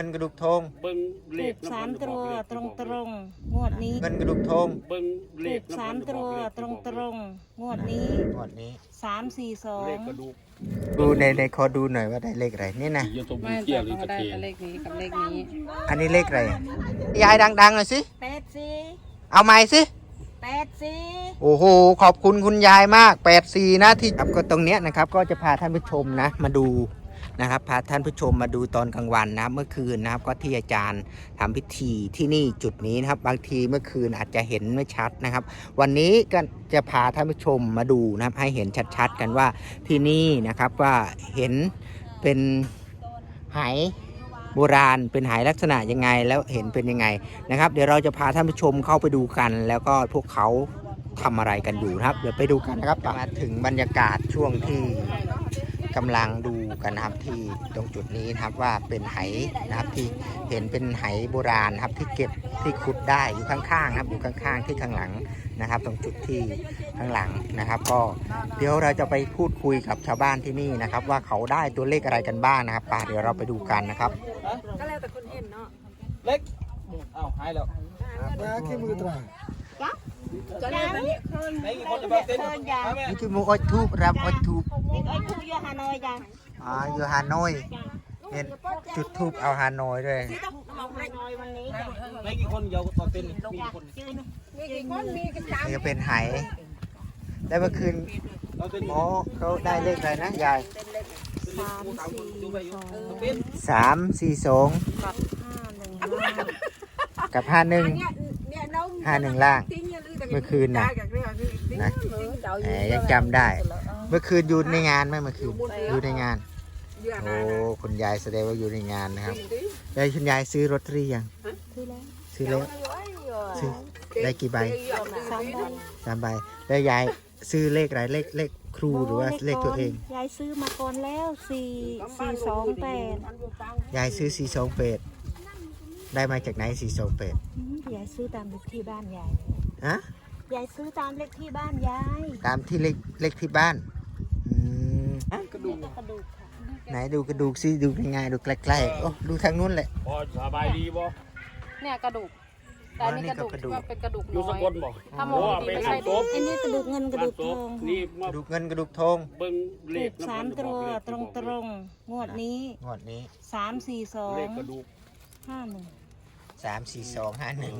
งินกระดูกทงเบิ้งเลถูขกสามน้ำตัวบอกเลขตรงบอกตเลรขงงวดนี้เงินกระดูกทงเบิ้งเลถูขกน้ำสามบอกตัวเลขตรงบอกตเลรขงงวดนี้งวดนี้ สามสี่สองเลขกระดูกดูในในขอดูหน่อยว่าได้เลขอะไรนี่นะยโตบุไม่เกียแต่หรือเขาตะได้เคียนแต่เลขนี้กับเลขนี้อันนี้เลขอะไรยายดังๆหน่อยสิ แปดสี่เอาไม้สิ แปดสี่โอ้โห ขอบคุณคุณยายมาก 8 4 นะที่ครับก็ตรงเนี้ยนะครับ ก็จะพาท่านผู้ชมนะ มาดู นะครับพาท่านผู้ชมมาดูตอนกลางวันนะครับเมื่อคืนนะครับก็ที่อาจารย์ทำพิธีที่นี่จุดนี้นะครับ บางทีเมื่อคืนอาจจะเห็นไม่ชัดนะครับ วันนี้ก็จะพาท่านผู้ชมมาดูนะครับ ให้เห็นชัดๆกันว่าที่นี่นะครับว่าเห็นเป็นไหโบราณเป็นไหลักษณะยังไงแล้วเห็นเป็นยังไงนะครับ เดี๋ยวเราจะพาท่านผู้ชมเข้าไปดูกัน แล้วก็พวกเขาทำอะไรกันอยู่นะครับ เดี๋ยวไปดูกันนะครับมาถึงบรรยากาศช่วงที่ กำลังดูกันนะครับที่ตรงจุดนี้นะครับว่าเป็นไหนะครับที่เห็นเป็นไหโบราณนะครับที่เก็บที่ขุดได้อยู่ข้างๆนะครับอยู่ข้างๆ ที่ข้างหลังนะครับ ตรงจุดที่ข้างหลังนะครับ ก็เดี๋ยวเราจะไปพูดคุยกับชาวบ้านที่นี่นะครับ ว่าเขาได้ตัวเลขอะไรกันบ้างนะครับป่าเดี๋ยวเราไปดูกันนะครับก็แล้วแต่คนเห็นเนาะเล็กอ้าวหายแล้วนะขี้มือตรา ก็แล้วแต่เนี่ยไหนกี่คนจะมาเต้นคนอย่างเอาแม่นี่คือหมูออยทูบรับออยทูบนี่ไอ้คู่ยาฮานอยจ้ะอ๋ออยู่ฮานอยเห็นจุดทูบเอาฮานอยด้วยต้องเอาฮานอยวันนี้จ้ะไหนกี่คนเดี๋ยวมาเต้นมีกี่คนชื่อนี่มีกี่คนมีกันสามนี่ก็เป็นไหแล้วเมื่อคืนเราเต้นหมอเขาได้เลขอะไรนะยายสามสี่ดูไปอยู่สองเต้นสามสี่สองห้าหนึ่งห้ากับห้าหนึ่งเนี่ยน้องห้าหนึ่งล่าง เมื่อคืนน่ะนะเแหมยังจำได้ เมื่อคืนอยู่ในงานไหมเมื่อคืนอยู่ในงานโอ้คุณยายแสดงว่าอยู่ในงานนะครับแล้วคุณยายซื้อรถหรือยังคือแล้วซื้อแล้วซื้อได้กี่ใบสามใบสามใบแล้วยายซื้อเลขอะไรเลขเลขครูหรือว่าเลขตัวเอง ยายซื้อมาก่อนแล้วสี่สี่สองแปดยายซื้อสี่สองเป็ดได้มาจากไหนสี่สองเป็ดอืมยายซื้อตามเลขที่บ้านยายฮะ ยายซื้อตามเลขที่บ้านยายตามที่เลขเลขที่บ้านอืมกระดูกกระดูกค่ะไหนดูกระดูกซิดูง่ายๆดูใกล้ๆโอ้ดูทางนู้นแหละ พอสบายดีบ่เนี่ยกระดูกแต่อันนี่กระดูกอ๋อนี่ก็กระดูกที่ว่าเป็นกระดูกอยู่น้สอยกลบ่ถ้ามองโอ้ดีเป็นไม่งาใช่นศพอันนี้กระดูกเงินกระงาดูนกศทพองนี่มากระดูกเงินกระดูกทองเบิ้งเลถูขกน้ำสามบอกตัวเลขตรงตรงๆงวดนี้งวดนี้สามสี่สองเลขกระดูกห้าหนึ่งสามสี่สองห้าหนึ่ง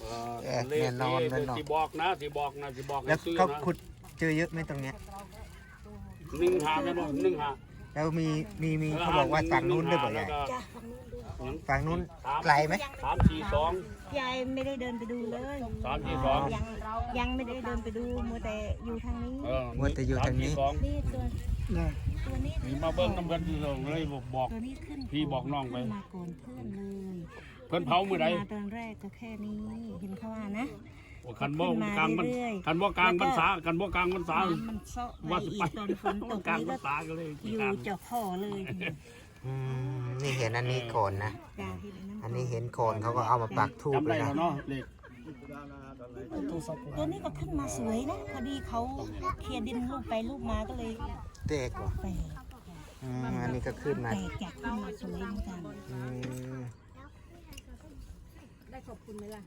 เอ่อเออเลขแน่นอนแน่นอน ที่บอกนะที่บอกนะที่บอกให้แล้วซื้อเขานะขุดเจอเยอะไหมตรงเนี้ย หนึ่งหาแม่นบ่หนึ่งหาแล้วมีมีมีเขาบอกว่าฝั่งนู้นด้วยบ่ยายจ้ะฝั่งนู้นด้วยฝั่งนู้นไกลไหมสามสี่สองยายไม่ได้เดินไปดูเลย สามสี่สองยังยังไม่ได้เดินไปดูมัวแต่อยู่ทางนี้ เออมัวแต่อยู่ทางนี้สมสี่สองนี่ตัวตัวนี้นี่มาเบิ้งน้ำเงินเลยบอก ตัวนี้ขึ้นพี่บอกน้องไปขึ้มาก่อนเพื่อนเลย เพิ่นเผามื้อใดมาตอนแรกก็แค่นี้เห็นเขาว่านะคันบ่ขึ้นมากลางมันเรื่อยๆคันบ่กลางพรรษาคันบ่กลางพรรษาน้ำมันเซาะไปว่าอีไปกตอนฝนตกกลางนี่พรก็รษาก็เลยอยู่เจ้าพ่อเลยอืมนี่เห็นอันนี้ก่อนนะจ้าที่นั้นอันนี้เห็นก่อนเขาก็เอามาปักทูบจับเลได้ยแล้นะวเนาะเลขตัวนี้ก็ขึ้นมาสวยนะพอดีเขาเคลียร์ดินลูกไปลูกมาก็เลยเด็กว่ะแปลกอืมอันนี้ก็ขึ้นมาแปลกจากขึ้นมาสวยเหมือนกันอืม ได้ขอบคุณไหมล่ะ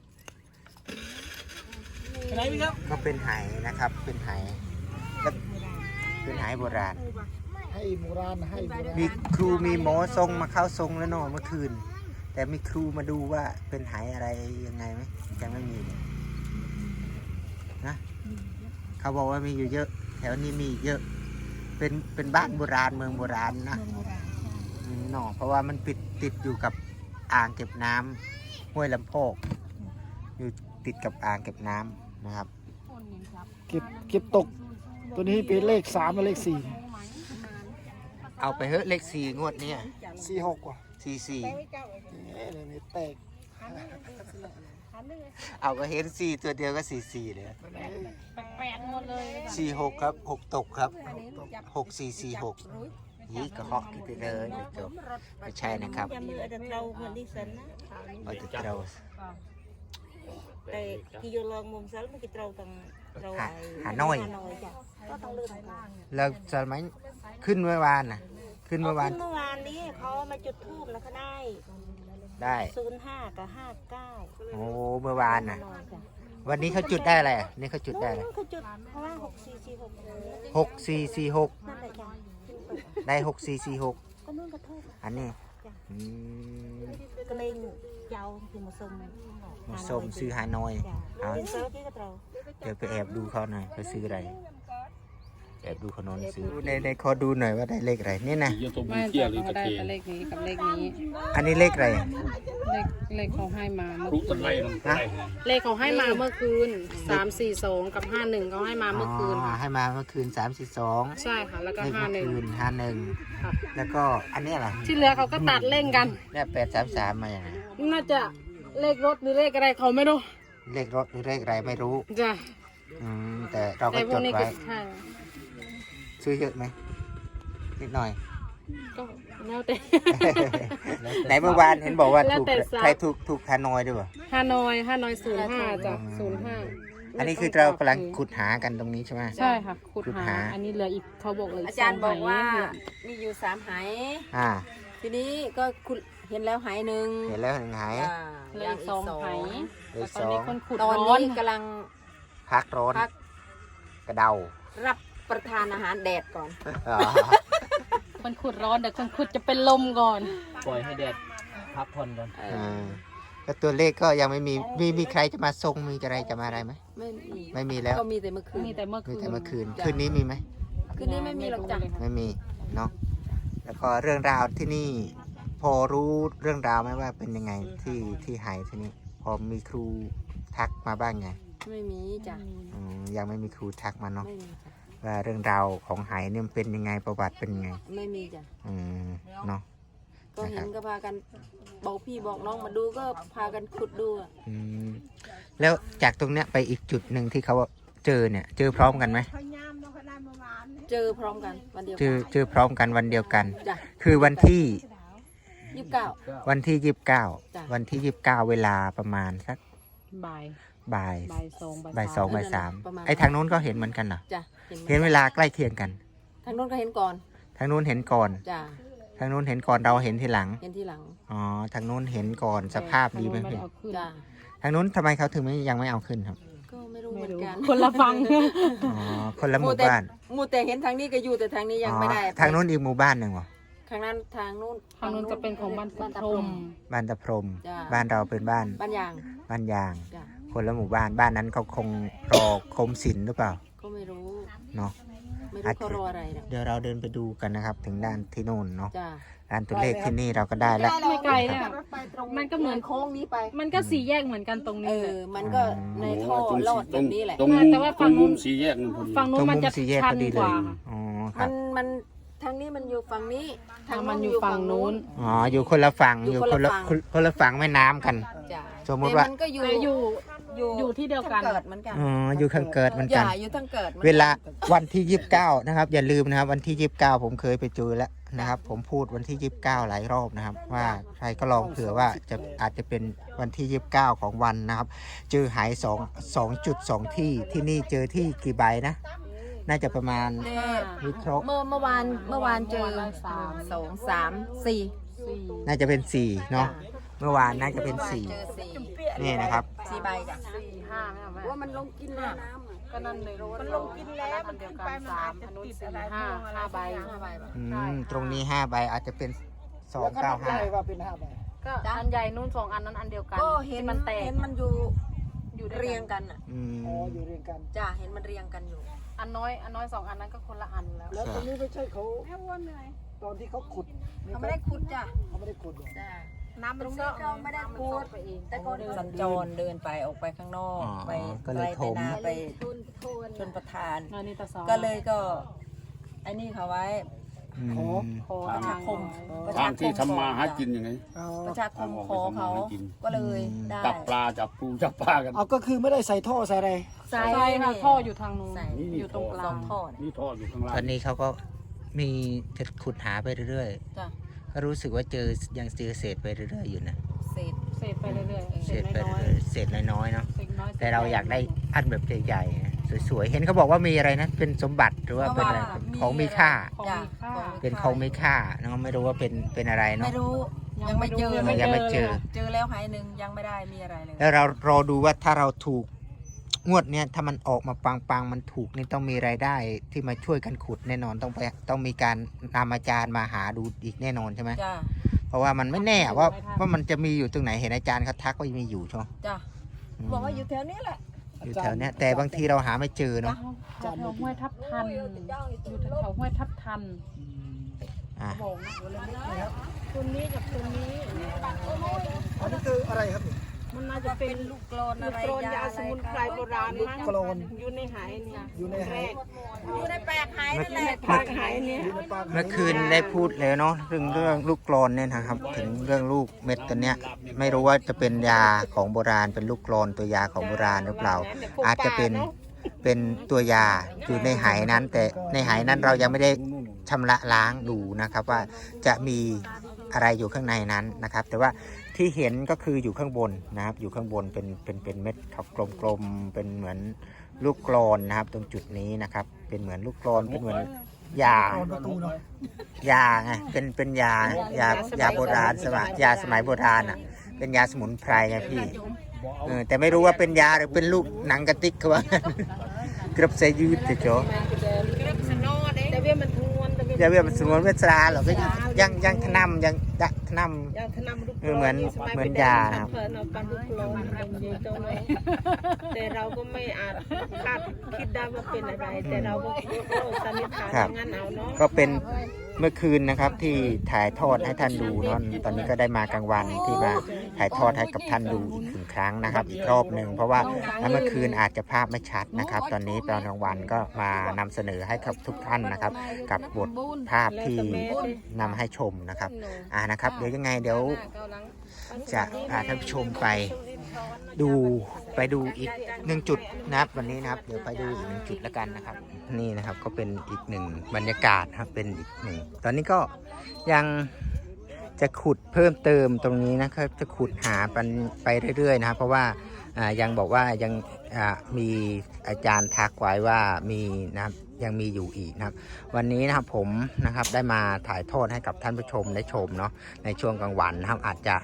ไหนพี่ครับก็เป็นไหนะครับ เป็นไหแล้วเป็นไหโบราณ ให้โบราณให้โบราณมีครูมีหมอทรงมาเข้าทรงแล้วเนอะเมื่อคืน แต่มีครูมาดูว่าเป็นไหอะไรยังไงไหมยังไม่มีเลยนะเขาบอกว่ามีอยู่เยอะ แถวนี้มีเยอะ เป็นเป็นบ้านโบราณเมืองโบราณนะเมืองโบราณใช่อืมเนอะเพราะว่ามันปิดติดอยู่กับอ่างเก็บน้ำ ห้วยลำโพก อยู่ติดกับอ่างเก็บน้ำนะครับ เก็บเก็บตก ตัวนี้เป็นเลขสามและเลขสี่เอาไปเฮ้เลขสี่งวดเนี้ยสี่หกว่ะสี่สี่เอ๊ะเดี๋ยวนี้แตกเอาก็เห็นสี่ตัวเดียวก็สี่สี่เลยแปลกหมดเลยสี่หกครับหกตกครับหกสี่สี่หก ยี่กระเหาะกินไปเลยเดี๋ยวจบไม่ใช่นะครับยามือแต่เราเหมือนดิฉันนะเอาแต่เราแต่กิโยลองมุมซ้ายมันกิเราต้องเราหาไอ้หาน้อยหาน้อยจ้ะก็ต้องเลือกล่างแล้วสมัยขึ้นเมื่อวานน่ะขึ้นขึ้นเมื่อวานขึ้นเมื่อวานนี้เขามาจุดธูปแล้วเขาได้ ได้ศูนย์ห้ากับห้าเก้าโอ้เมื่อวานน่ะนอนจ้ะวันนี้เขาจุดได้อะไรอะนี่เขาจุดได้อะไรนู้นเขาจุดเพราะว่าหกสี่สี่หกหกสี่สี่หกนั่นแหละจ้ะ ได้หกสี่สี่หกก็นู่นกระทูบอันนี้อืมก็เลยยาวคือมาส่งมาส้มซื้อฮานอยจ้ะเอาเป็นเซิร์ฟที่กับเราเดี๋ยวไปแอบดูเขาหน่อยเขาซื้ออะไร แอบดูเขานอนซื้อในในขอดูหน่อยว่าได้เลขอะไรนี่นะเยอะตัวไม่เกี้ยแต่หรือเขาตะได้เคแต่เลขนี้กับเลขนี้ อันนี้เลขอะไร เลขเลขเขาให้มาเมื่อรู้ต้นไรมันไรเลขเขาให้มาเมื่อคืนสามสี่สองกับห้าหนึ่งเขาให้มาเมื่อคืนอ๋อค่ะให้มาเมื่อคืนสามสิบสองใช่ค่ะ แล้วก็เลขห้าเมื่อหนึ่งคืนห้าหนึ่งค่ะ แล้วก็อันนี้อะไรที่เหลือเขาก็ตัดเล่นกัน เนี่ยแปดสามสามมาอย่างไรน่าจะเลขรถหรือเลขอะไรเขาไม่รู้เลขรถหรือเลขอะไรไม่รู้จ้ะอืมแต่เราก็แต่พจวกดนี้ก็ไว้ ใช่ ซื้อเยอะไหมนิดหน่อย ก็แล้วแต่ ไหนเมื่อวานเห็นบอกว่าแล้วถูกแต่ทรัพย์ ใครถูกถูกฮานอยด้วยวะฮานอยฮานอยศูนย์ห้าจ้ะศูนย์ห้าอันนี้คือเรากำลังขุดหากันตรงนี้ใช่ไหม ใช่ค่ะขุดขุดหา หา อันนี้เหลืออีกเขาบอกเลยอาจารย์บอกว่าสงไหเหลืมีอยู่สามไหายอ่า ทีนี้ก็คุณเห็นแล้วไหายหนึ่งเห็นแล้วหนึ่งหายอ่าเหลือยังอีกอีกสองสองไหเหลือแล้วอีกตอนนี้สองคนขุดตอนร้อนนี้กำลังพักร้อนพักกระเดารับ ประทานอาหารแดดก่อนอ๋อคนขุดร้อนเดี๋ยวคนขุดจะเป็นลมก่อน ปล่อยให้แดดพักผ่อนก่อนเออ่อาก็ตัวเลขก็ยังไม่มีมีมีใครจะมาทรงมีอะไรจะมาอะไรไหมไม่มีไม่มีแล้ว ก็มีแต่เมื่อคืนมีแต่เมื่อคืมีนแต่เมื่อคืนจ้ะคืนนี้มีไหม คืนนี้ไม่มีหรอกจ้ะเลยค่ะไม่มีเนาะแล้วก็เรื่องราวที่นี่ พอรู้เรื่องราวไหมว่าเป็นยังไงที่ที่หายที่นี่พอมีครูทักมาบ้างไงไม่มีจ้ะอืมยังไม่มีครูทักมาเนาะไม่มีจ้ะ ว่าเรื่องราวของหายเนี่ยมันเป็นยังไงประวัติเป็นยังไง ไม่มีจ้ะ อืมเนาะ ก็เห็นะครันบก็พากันบอกพี่บอกน้องมาดูก็พากันขุดดูอะอืมแล้วจากตรงเนี้ยไปอีกจุดหนึ่งที่เขาเจอเนี่ย เจอพร้อมกันไหมเจอพร้อมกันวันเดียวเจอเจอพร้อมกันวันเดียวกัน จ้ะคือวันที่ยี่สิบเก้า วันที่ยี่สิบเก้าจ้ะ วันที่ยี่สิบเก้าเวลาประมาณสักบ่ายบ่ายบ่ายสองบ่ายสองมบ่ายสามประมาณ ไอ้ทางนู้นก็เห็นเหมือนกันเหรอจ้ะ เห็นไหมเห็นเวลาใกล้เคียงกัน ทางโน้นก็เห็นก่อนทางนู้นเห็นก่อน จ้ะทางนู้นเห็นก่อนเราเห็นทีหลัง เห็นที่หลังอ๋อ ทางนู้นเห็นก่อนสภาพดีไหมไม่พี่ได้เอาขึ้นจ้ะทางนู้นทำไมเขาถึงไม่ยังไม่เอาขึ้นครับ ก็ไม่รู้เหไม่มือนรู้กันคนละฟัง อ๋อ คนละหมู่บ้านหมู่แต่เห็นทางนี้ก็อยู่แต่ทางนี้ยังอ๋อไม่ได้ทางนู้นอีกหมู่บ้านหนึ่งวะทางนั้นทางนู้นทางนู้นจะเป็นของบ้านตะพรม บ้านตะพรม จ้ะบ้านเราเป็นบ้าน บ้านยางบ้านยาง จ้ะคนละหมู่บ้าน บ้านนั้นเขาคงรอคมศิลป์หรือเปล่าก็ไม่รู้ เนาะไม่อารู้จเขารออะไรเนี่ยเดี๋ยวเราเดินไปดูกันนะครับ ถึงด้านที่นู่นเนาะจ้ะด้านตัวเลขที่นี่เราก็ได้แล้ว ไม่ไกลเนี่ยมันก็เหมือน โค้งนี้ไป มันก็สี่แยกเหมือนกันตรงเอนี้เลอย มันก็ในท่อลอดแบบนี้แหละ ตรงมุมแต่ว่าฝั่ตรงงนู้มุน มสี่แยกนั่นพอดี ฝั่งนู้ตรนงมันมุมจะสี่แยกชัพนอดีกเลยว่าอ๋อคมัรับนมันทางนี้มันอยู่ฝั่งนี้ทางทางมันนอยู่ฝั่งนู้น อ๋ออยู่คนละฝั่งอยู่อยู่คนคนละละฝั่งคนคนละฝั่งแม่น้ำกัน จ้ะสมมุติว่า แต่มันก็อยู่แต่อยู่ อยู่อยู่ที่เดียวกัน ทั้งเกิดเหมือนกันอ๋ออยู่ข้างเกิดเหมือนอกัน ย่าอยู่ทั้งเกิดหมือนกันเวลาวันที่ยี่สิบเก้านะครับ อย่าลืมนะครับ วันที่ยี่สิบเก้าผมเคยไปเจอแล้วนะครับ ผมพูดวันที่ยี่สิบเก้าหลายรอบนะครับ ว่าใครก็ลองเผื่อว่าจะอาจจะเป็นวันที่ยี่สิบเก้าของวันนะครับ เจอหายสองสองจุดสองที่ที่นี่เจอที่กี่ใบนะ น่าจะประมาณแต่วิเคราะห์เมื่อเมื่อวานเมื่อวานเจอเมื่อวานได้สามสองสามสี่สี่น่าจะเป็นสี่เนาะเมื่อวานน่าจะเป็นสี่เจอสี่นี่นะครับสี่ใบจ้ะสี่ห้าไหมแม่ว่ามันลงกินน้ำอะก็นั่นเลยมันลงกินแล้วมันเดียวกันสามอันนู้นสี่ห้าห้าใบห้าใบป่ะอืมตรงนี้ห้าใบอาจจะเป็นสองเก้าห้าได้ว่าเป็นห้าใบก็อันใหญ่นู้นสองอันนั้นอันเดียวกันก็เห็นที่มันแตกเห็นมันอยู่อยู่ด้วยเรียกังนกันอะอืมอ๋ออยู่เรียงกันจ้ะเห็นมันเรียงกันอยู่ อันน้อยอันน้อยสองอันนั้นก็คนละอันแล้ว แล้วตรงนี้ไม่ใช่เขาตอนที่เขาขุดเขาไม่ได้ขุดจ้ะเขาไม่ได้ขุดหรอกจ้ะ น้ำตรงนี้ก็ไม่ได้ขุดไปเองแต่ก็สัญจรเดินไปออกไปข้างนอกอ๋อ ไปก็เลยไกถไปม นาไปชนประทานอันนี้ตะสองก็เลยก็ไอ้นี่เขาไว้อืมขอประชาคมประทางที่ทำมาหากินยังไง อ๋อประชาคมขอเขาก็เลยได้จับปลาจับปูจับปลากัน เอาก็คือไม่ได้ใส่ท่อใส่อะไรใส่ใช่ค่ะนี่ท่ออยู่ทางนู้นใส่นี่อยู่ตรงกสลาองงท่อเนี่ยนี่ท่ออยู่ข้างล่างตอนนี้เขาก็มีจะขุดหาไปเรื่อยจ้ะๆก็ รู้สึกว่าเจอยังเจอเศษไปเรื่อยๆอยู่นะเศษเศษไปเรื่อยๆเศเศษษไปน้อยเรื่อยๆเศษน้อยๆเนาะๆเศษน้อยแต่เราอยากได้อันแบบใหญ่ๆนะสวยๆเห็นเขาบอกว่ามีอะไรนะเป็นสมบัติหรือว่าเป็นอะไรของมีค่า ของมีค่าเป็นของมีค่าเนาะไม่รู้ว่าเป็นเป็นอะไรเนาะไม่รู้ยังไม่เจอยังยังไม่เจอ เจอแล้วหายหนึ่งยังไม่ได้มีอะไรเลยแล้วเรารอดูว่าถ้าเราถูก งวดเนี้ยถ้ามันออกมาปังๆมันถูกนี่ต้องมีรายได้ที่มาช่วยกันขุดแน่นอนต้องไปต้องมีการนำอาจารย์มาหาดูอีกแน่นอนใช่ไหมจ้า เพราะว่ามันไม่แน่ว่าว่ามันจะมีอยู่ตรงไหนเห็นอาจารย์เขาทักว่ามีอยู่ใช่ไหมจ้าอืมบอกว่าอยู่แถวนี้แหละอยู่แถวเนี้ยแต่บางทีเราหาไม่เจอเนาะแถวห้วยทับทัน อยู่แถวห้วยทับทันอะบอกนะตัวนี้กับตัวนี้อันนี้คืออะไรครับนี่ มันน่าจะเป็นลูกกรอนอะไรโครนยาสมุนไพรโบราณมั้งกรอนอยู่ในหายเนี่ยอยู่ในไหอยู่ในแปลกหายนั่นแหละปากหายเนี่ยอยู่ในปากไหเมื่อคืนได้พูดแล้วเนาะเรื่องเรื่องลูกกรอนเนี่ยนะครับ ถึงเรื่องลูกเม็ดตัวเนี้ย ไม่รู้ว่าจะเป็นยาของโบราณ เป็นลูกกรอนตัวยาของโบราณหรือเปล่า อาจจะเป็นเป็นตัวยาอยู่ในไหนั้น แต่ในไหนั้นเรายังไม่ได้ชำระล้างดูนะครับว่าจะมีอะไรอยู่ข้างในนั้นนะครับ แต่ว่า ที่เห็นก็คืออยู่ข้างบนนะครับ อยู่ข้างบนเป็นเป็นเป็นเม็ดครับกลมๆเป็นเหมือนลูกกรอนนะครับ ตรงจุดนี้นะครับ เป็นเหมือนลูกกรอนเป็นเหมือนยากรอนประตูเนาะยาไงเป็นเป็นยายายาโบราณสมัยยาสมัยโบราณอะ เป็นยาสมุนไพรไงพี่เออแต่ไม่รู้ว่าเป็นยาหรือเป็นลูกหนังกระติกเขาว่ากระบเสยยืดเฉยแต่เอย่าเรียกมันสมุนเวชราหรอกก็ยังยังทนำยังดะทนยาทนำลูกเออเหมือนเหมือนยานะครับ เพิ่นเอาปันลูกกลอนเป็นยายตัวน้อยแต่เราก็ไม่อาจคาดคิดได้ว่าเป็นอะไร แต่เราก็สันนิษฐานอย่างนั้นเอาเนาะำก็เป็นเมื่อคืนนะครับที่ถ่ายทอดให้ท่านดูเนาะตอนนี้ก็ได้มากลางวันที่มา ถ่ายทอดให้กับท่านดูอีกหนึ่งครั้งนะครับ อีกรอบหนึ่งเพราะว่าเมื่อคืนอาจจะภาพไม่ชัดนะครับ ตอนนี้ตอนกลางวันก็มานำเสนอให้กับทุกท่านนะครับ กับบทภาพที่นำให้ชมนะครับอ่านะครับ เดี๋ยวยังไงเดี๋ยวจะพาท่านผู้ชมไปดูไปดูอีกหนึ่งจุดนะครับวันนี้นะครับ เดี๋ยวไปดูอีกหนึ่งจุดแล้วกันนะครับ นี่นะครับก็เป็นอีกหนึ่งบรรยากาศครับเป็นอีกหนึ่งตอนนี้ก็ยัง จะขุดเพิ่มเติมตรงนี้นะครับ จะขุดหาไปไปเรื่อยๆนะครับ เพราะว่ายังบอกว่ายังมีอาจารย์ทักไว้ว่ามีนะครับยังมีอยู่อีกนะครับ วันนี้นะครับผมนะครับได้มาถ่ายทอดให้กับท่านผู้ชมได้ชมเนาะในช่วงกลางวันนะครับอาจจะ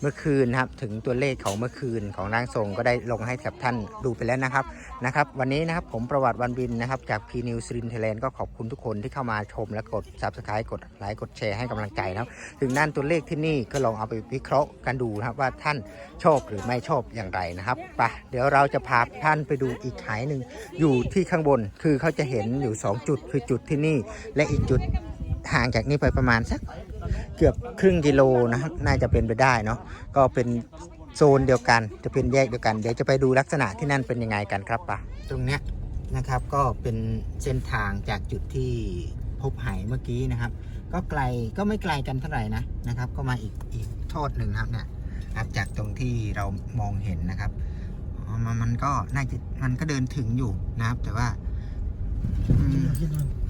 เมื่อคืนนะครับถึงตัวเลขของเมื่อคืนของร่างทรงก็ได้ลงให้กับท่านดูไปแล้วนะครับ นะครับวันนี้นะครับผมประวัติวันบินนะครับจากพีนิวซีรินเทเลนก็ขอบคุณทุกคนที่เข้ามาชมและกด subscribe กดไลค์กดแชร์ให้กำลังใจนะครับถึงด้านตัวเลขที่นี่ก็ลองเอาไปวิเคราะห์กันดูนะครับว่าท่านชอบหรือไม่ชอบอย่างไรนะครับไปะเดี๋ยวเราจะพาท่านไปดูอีกหายหนึ่งอยู่ที่ข้างบนคือเขาจะเห็นอยู่ 2 จุดคือจุดที่นี่และอีกจุดห่างจากนี้ไปประมาณสักเกือบครึ่งกิโลนะครับน่าจะเป็นไปได้เนาะก็เป็น โซนเดียวกันจะเป็นแยกเดียวกัน เดี๋ยวจะไปดูลักษณะที่นั่นเป็นยังไงกันครับปะตรงเนี้ยนะครับก็เป็นเส้นทางจากจุดที่พบไหเมื่อกี้นะครับ ก็ไกลก็ไม่ไกลกันเท่าไหร่นะนะครับ ก็มาอีกอีกทอดหนึ่งครับเนี่ยครับจากตรงที่เรามองเห็นนะครับมันมันก็น่าจะมันก็เดินถึงอยู่นะครับ แต่ว่าอืม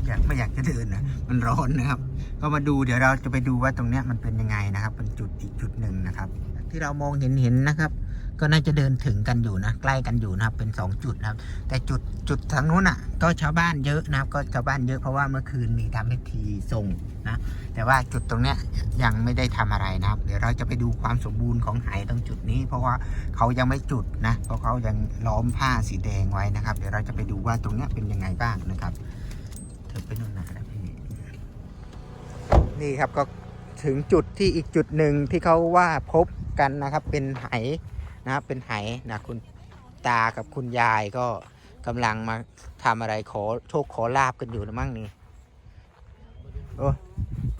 อยากไม่อยากจะเดินนะมันร้อนนะครับ ก็มาดูเดี๋ยวเราจะไปดูว่าตรงเนี้ยมันเป็นยังไงนะครับ เป็นจุดอีกจุดหนึ่งนะครับ ที่เรามองเห็นเห็นนะครับ ก็น่าจะเดินถึงกันอยู่นะ ใกล้กันอยู่นะครับ เป็นสองจุดนะครับ แต่จุดจุดทางนู้นอะ ก็ชาวบ้านเยอะนะครับ ก็ชาวบ้านเยอะเพราะว่าเมื่อคืนมีทำพิธีส่งนะ แต่ว่าจุดตรงเนี้ยยังไม่ได้ทำอะไรนะครับ เดี๋ยวเราจะไปดูความสมบูรณ์ของไหตรงจุดนี้ เพราะว่าเขายังไม่จุดนะ เพราะเขายังล้อมผ้าสีแดงไว้นะครับ เดี๋ยวเราจะไปดูว่าตรงเนี้ยเป็นยังไงบ้างนะครับเธอไปนู่นนะนะพี่นี่ครับก็ถึงจุดที่อีกจุดหนึ่งที่เขาว่าพบ กันนะครับ เป็นไหนะครับเป็นไหนะคุณตากับคุณยายก็กำลังมาทำอะไรขอโชคขอลาบกันอยู่นะมั่งนี่โอ้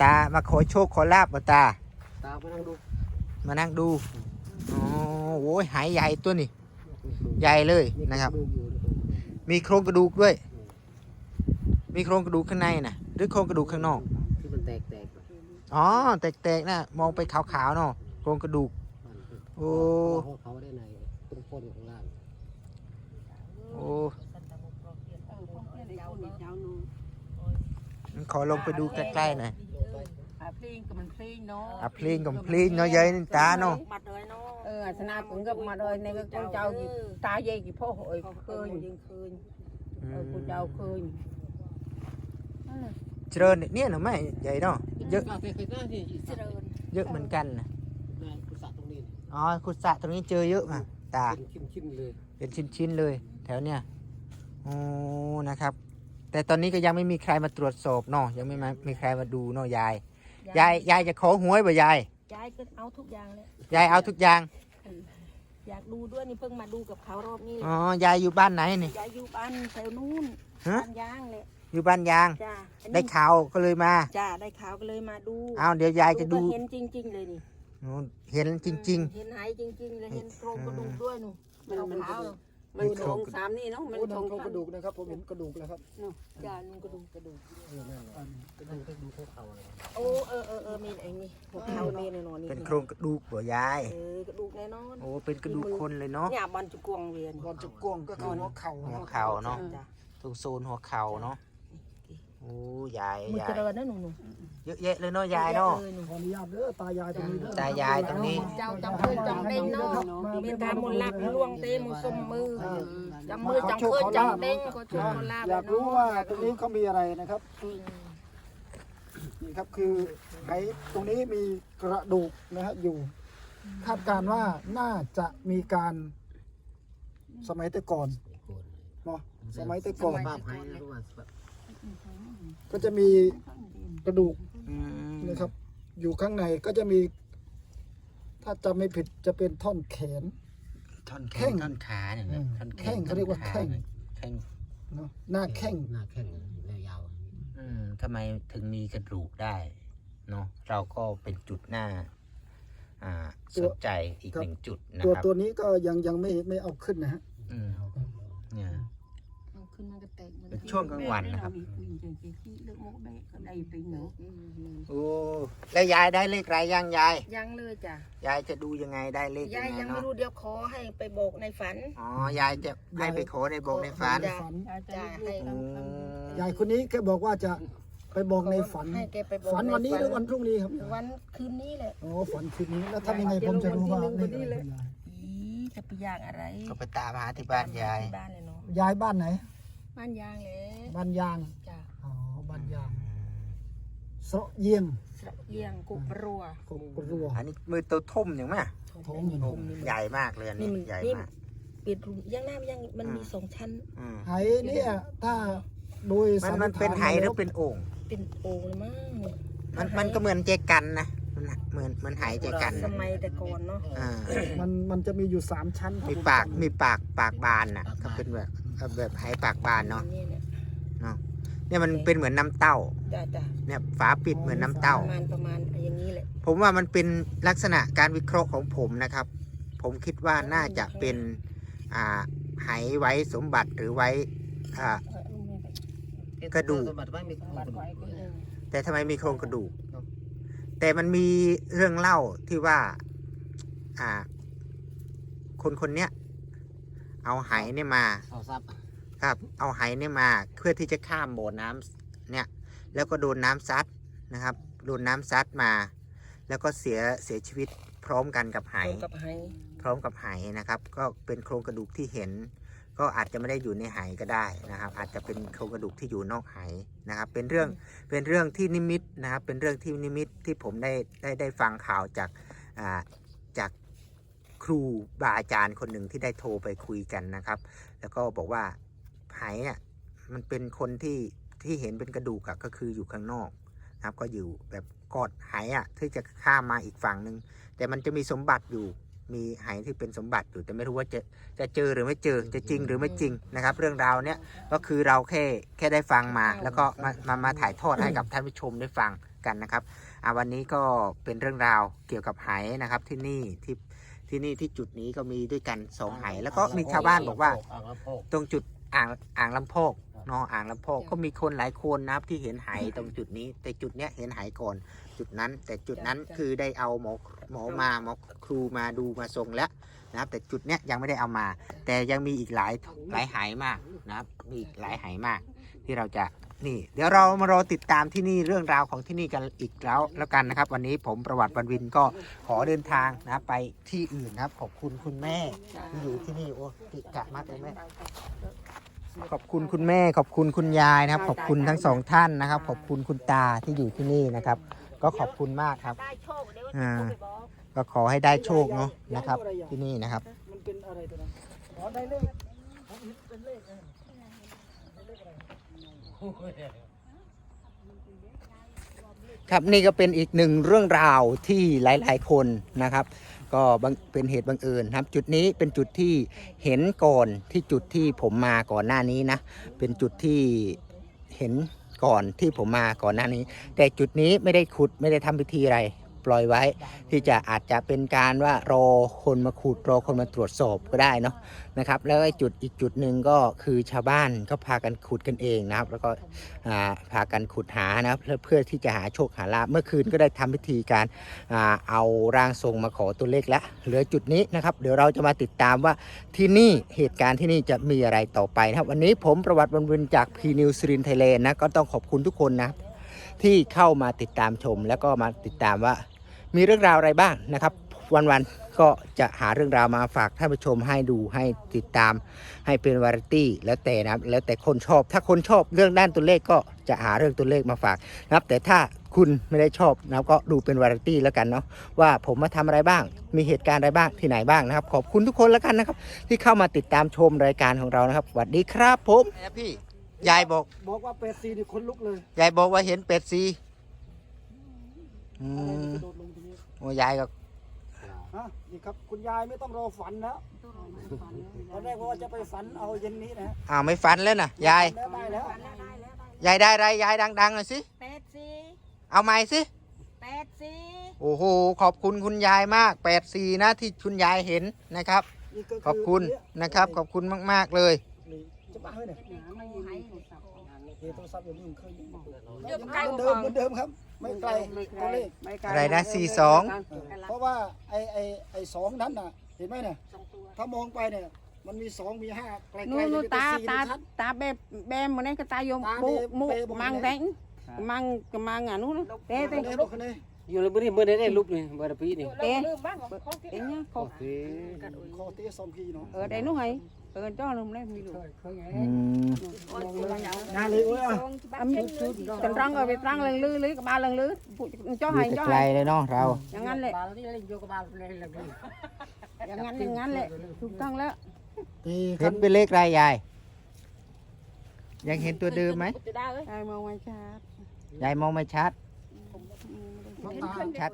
ตามาขอโชคขอลาบมาตา ตามมานั่งดู มานั่งดูโอ้โหหายใหญ่ตัวนี่ใหญ่เลยนะครับดูอยู่มีโครงกระดูกด้วย มีโครงกระดูกข้างในนะหรือโครงกระดูกข้างนอกที่มันแตกแตกอ๋อแตกๆนะมองไปขาวๆเนาะโครงกระดูก โอ้เขาได้ในตรงพ้นข้างล่างโอ้ขอลงไปดูใกล้ๆหน่อยเลีงก็มันพลีงเนาะอะพลิงกับพลิงเนาะยายนี่ตาเนาะบัดเลยเนาะเออสนาผมก็มาโดยในก็คนเจ้ากี่ตาเย่กี่พ่อเอ้ยเขาเคเคยยยิงคืนเออคนเจ้าเคยเจริญเนี่ยเนาะแม่ใหญ่เนาะเยอะเคยเคยได้ที่เจริญเยอะเหมือนกันนะ ในกุศลตรงนี้ อ๋อขุดสระตรงนี้เจอเยอะมาตา เป็นชิ้นๆเลย เป็นชิ้นๆเลย แถวเนี้ยโอ้นะครับ แต่ตอนนี้ก็ยังไม่มีใครมาตรวจสอบเนาะยังไม่มามีใครมาดูเนาะยาย ยายยายจะขอหวยบ่ยาย ยายก็เอาทุกอย่างเลยยายเอาทุกอย่าง อยากดูด้วยนี่เพิ่งมาดูกับเขารอบนี้อ๋อยายอยู่บ้านไหนนี่ ยายอยู่บ้านแถวนู้นฮะ บ้านย่างเลยอยู่บ้านยาง จ้าอันได้นี้ข่าวก็เลยมา จ้าได้ข่าวก็เลยมาดูเอาเดี๋ยวยายจะดูก็เห็นจริง ๆ เลยนี่โอ้ เห็นจริง เห็นหายจริงๆเลยเห็นโครงกระดูกด้วยหนูมันมันขาวมันโครงสามนี่เนาะมันโอ้โคทรงโครงกระดูกนะครับผมเห็นกระดูกแล้วครับจ้ามันกระดูกกระดูกอันกระดูกกระดูกเขาอะไรโอ้เออเออเออมีไอ้นี่หัวเข่ามีแน่นอนนี่ๆเป็นโครงกระดูกบ่ยายเออกระดูกแน่นอนโอ้เป็นกระดูกคนเลยเนาะเนี่ยบอลจุกวงเวียนบอลจุกกวงก็คือหัวเข่าหัวนะเข่าเนาะจ้ะตรงโซนหัวเข่าเนาะโอ้ยายมือยาเจยริญนะหนูหนูเยอะแยะเลยเนาะยายเนาะออหนูขออนุญาตเด้อตายายตรงนี้เด้อตายายตรงนี้เจ้าจำเคยจำเด้งเนาะมีตามุนลักล่วงเต้มุสมมือจำมือจำเคยจำเด้งก็ชวนคนลาบอยากรู้ว่าตรงนี้เขามีอะไรนะครับนี่ครับคือไอ้ตรงนี้มีกระดูกนะฮะอยู่ คาดการณ์ว่าน่าจะมีการสมัยแต่ก่อนเนาะสมัยแต่ก่อน ภาพให้นะว่า ก็จะมีกระดูกอืมนะครับ อยู่ข้างในก็จะมี ถ้าจำไม่ผิดจะเป็นท่อนแขน ท่อนแข้แข้งงท่อนขาเนี่ยอืนะมท่อนแข้งเขาเรียกว่าแข้ง แข้งเนาะหน้าแข้งหน้าแข้งยาวอืมทำไมถึงมีกระดูกได้เนาะเราก็เป็นจุดหน้า อ่าสนใจอีกหนึ่งจุดนะตัวครับตัวนี้ก็ยังยังไม่ไม่เอาขึ้นนะฮะอืมเนี่ยเอา ขึ้นมากระแตกเป็นช่วงกลางวันนะครับ โอ้แล้วยายได้เลขอะไรยังยาย ยังเลยจ้ะยายจะดูยังไงได้เลขยายไงยังไม่เนาะรู้เดี๋ยวขอให้ไปบอกในฝัน อ๋อยายจะให้ไปขอในบอกในฝันจ้ะ ฝันจ้ะให้โอ้ยายคนนี้แกบอกว่าจะไปบอกในฝัน ให้แกไปบอกฝันวันนี้หรือวันพรุ่งนี้ครับวันคืนนี้แหละอ๋อฝันคืนนี้แล้วทำยังไงผมจะรู้ว่าเลขอะไรของยายอีจะไปยากอะไรก็ไปตามหาที่บ้านยายที่บ้านเลยเนาะยายบ้านไหน บ้านยางแหละบ้านยาง จ้ะอ๋อ บ้านยางเสาะเยียงสระเอียงกุบรัวกบรัว อันนี้มือตัวทุ่มอย่างไหมท้องอยู่โอ้ใหญ่มากเลยอันนี่นี้มันใหญ่นี่มากปิดรูยังหน้ายังมันมีสองชั้น อืมไหเนี่ยถ้าโดยมันสัมันเป็นไหหรือเป็นโอ่งเป็นโอ่งเลยมั้งมันมันก็เหมือนเจกันนะมันเหมือนเหมือนไหเจกันสนะมัยแต่ก่อนเนาะอ่ามันมันจะมีอยู่สามชั้นมีปากมีปากปากบานน่ะก็เป็นแบบ แบบไหปากบานเนาะนี่เนี่ยเนี่ยมันเป็นเหมือนน้ำเต้า จ้ะจ้ะเนี่ยฝาปิดเหมือนน้ำเต้า ประมาณประมาณอย่างนี้แหละ ผมว่ามันเป็นลักษณะการวิเคราะห์ของผมนะครับ ผมคิดว่าน่าจะเป็นอ่าไหไว้สมบัติหรือไว้อ่ากระดูกสมบัติไว้มีกระดูกแต่ทำไมมีโครงกระดูก แต่มันมีเรื่องเล่าที่ว่า อ่า คนคนเนี้ย เอาไหเนี่ยมา เอาซับครับ เอาไหเนี่ยมาเพื่อที่จะข้ามบ่อน้ำเนี่ยแล้วก็โดนน้ำซัดนะครับ โดนน้ำซัดมา แล้วก็เสียเสียชีวิตพร้อมกันกับไหตรงกับไฮพร้อมกับไหนะครับ ก็เป็นโครงกระดูกที่เห็น ก็อาจจะไม่ได้อยู่ในไหก็ได้นะครับ อาจจะเป็นโครงกระดูกที่อยู่นอกไหนะครับ เป็นเรื่องเป็นเรื่องที่นิมิตนะครับ เป็นเรื่องที่นิมิตที่ผมได้ได้ได้ฟังข่าวจากอ่าจาก ครูบาอาจารย์คนหนึ่งที่ได้โทรไปคุยกันนะครับ แล้วก็บอกว่าไหเนี่ยมันเป็นคนที่ที่เห็นเป็นกระดูกอะก็คืออยู่ข้างนอกนะครับ ก็อยู่แบบกอดไหอะที่จะข้ามมาอีกฝั่งหนึ่งแต่มันจะมีสมบัติอยู่มีไหที่เป็นสมบัติอยู่แต่ไม่รู้ว่าจะจะเจอหรือไม่เจอจะจริงหรือไม่จริงนะครับ เรื่องราวเนี้ยก็คือเราแค่แค่ได้ฟังมา แล้วก็มามามาถ่ายทอดให้กับท่านผู้ชมได้ฟังกันนะครับอ่าวันนี้ก็เป็นเรื่องราวเกี่ยวกับไหนะครับที่นี่ที่ ที่นี่ที่จุดนี้ก็มีด้วยกันสองไหแล้วก็มีชาวบ้านบอกว่าอ่างละโพก ตรงจุดอ่างอ่างลำโพกเนาะอ่างลำโพกก็มีคนหลายคนนะครับที่เห็นไหตรงจุดนี้ แต่จุดเนี้ยเห็นไหก่อน จุดนั้น แต่จุดนั้นคือได้เอาหมอหมอมาหมอครูมาดูมาทรงแล้วนะครับ แต่จุดเนี้ยยังไม่ได้เอามา แต่ยังมีอีกหลายหลายไหมากนะครับมีอีกหลายไหมาก ที่เราจะ นี่ เดี๋ยวเรามารอติดตามที่นี่เรื่องราวของที่นี่กันอีกแล้วแล้วกันนะครับ วันนี้ผมประวัติวันวินก็ขอเดินทางนะไปที่อื่นนะครับ ขอบคุณคุณแม่ที่อยู่ที่นี่โอ้ติกะมากเลยแม่ขอบคุณคุณแม่ขอบคุณคุณยายนะครับ ขอบคุณทั้งสองท่านนะครับ ขอบคุณคุณตาที่อยู่ที่นี่นะครับ ก็ขอบคุณมากครับอ่าก็ขอให้ได้โชคเนาะนะครับที่นี่นะครับ มันเป็นอะไรตัวนั้นอ๋อได้เลขผมเห็นเป็นเลข ครับนี่ก็เป็นอีกหนึ่งเรื่องราวที่หลาย ๆ คนนะครับ ก็เป็นเหตุบังเอิญครับ จุดนี้เป็นจุดที่เห็นก่อนที่จุดที่ผมมาก่อนหน้านี้นะ เป็นจุดที่เห็นก่อนที่ผมมาก่อนหน้านี้ แต่จุดนี้ไม่ได้ขุดไม่ได้ทำพิธีอะไร ปล่อยไว้ ที่จะอาจจะเป็นการว่ารอคนมาขุดรอคนมาตรวจสอบก็ได้เนาะนะครับ แล้วไอ้จุดอีกจุดหนึ่งก็คือชาวบ้านก็พากันขุดกันเองนะครับ แล้วก็พากันขุดหานะเพื่อเพื่อที่จะหาโชคหาลาภเมื่อคืนก็ได้ทำพิธีการอเอาร่างทรงมาขอตัวเลขแล้วเหลือจุดนี้นะครับ เดี๋ยวเราจะมาติดตามว่าที่นี่เหตุการณ์ที่นี่จะมีอะไรต่อไปนะครับวันนี้ผมประวัติวันวินจากพีนิวซีรินไทยแลนด์นะก็ต้องขอบคุณทุกคนนะที่เข้ามาติดตามชมแล้วก็มาติดตามว่า มีเรื่องราวอะไรบ้างนะครับ วันๆก็จะหาเรื่องราวมาฝากท่านผู้ชมให้ดูให้ติดตาม ให้เป็นวาไรตี้แล้วแต่นะครับแล้วแต่คนชอบ ถ้าคนชอบเรื่องด้านตัวเลขก็จะหาเรื่องตัวเลขมาฝากนะครับ แต่ถ้าคุณไม่ได้ชอบนะครับก็ดูเป็นวาไรตี้แล้วกันเนาะว่าผมมาทำอะไรบ้าง มีเหตุการณ์อะไรบ้างที่ไหนบ้างนะครับ ขอบคุณทุกคนแล้วกันนะครับ ที่เข้ามาติดตามชมรายการของเรานะครับสวัสดีครับผมพี่ยายบอก บอกว่าเป็ดซีนี่คนลุกเลยยายบอกว่าเห็นเป็ดสีอือะไรมันมกระโดดลงตรงนี้ โอ้ยายก็ฮะนี่ครับคุณยายไม่ต้องรอฝันแล้วตอนแรกว่าจะไปฝันเอาเย็นนี้นะฮะอ้าวไม่ฟันแล้วนะยาย แล้วได้แล้วยายได้อะไรยายดังๆหน่อยสิ แปดสี่เอาไม้สิ แปดสี่โอ้โห ขอบคุณคุณยายมาก8ปดสีนะที่คุณยายเห็นนะครับ นี่ก็ขอบคุณนะครับ ขอบคุณมากๆเลย นี่จะมาให้เนี่ยเดี๋ยวโทรศัพท์อยู่นี่ผมเคยอยู่เดี๋ยวใกล้เหมือนกเดิว่ามเหมือนเดิมครับ ไม่ไกลตัวเลขอะไรนะ42เออเพราะว่าไอไอไอสองนั้นน่ะเห็นไหมเนี่ยถ้ามองไปเนี่ยมันมีสองมีห้าไกลๆนู่นนู่นจะตาเป็นสี่ตาชัดตาเบบเบมมันนี่ก็ตายมตามุเบบมุเบบอกมังเลยแดงมังกมังอะนู้นเต้เต้เต้เต้ลูกคนนี้อยู่ในบริเวณได้รูปนี่บริปีนี่เต้ลืมบ้างของเต้เนี่ยเขาโอเคคอเต้สองพีเนาะเออได้นู้นไง เออจ้านุ่มเลยมีลูกอืมงานเลยเว้ยอะอะมีจันรังเออไปรังเรื่องลือลือกบานเรื่องลือจ้าอให้ยู่แต่จ้าไกลให้เลยเนาะเรา อย่างนั้นแหละอย่างนั้นอย่างนั้นแหละถูกต้องแล้วตีเห็นเป็นเลขอะไรยาย ยังเห็นตัวเดิมไหมจะได้เอ้ยมองไม่ชัดยายมองไม่ชัดน้ำตาชัด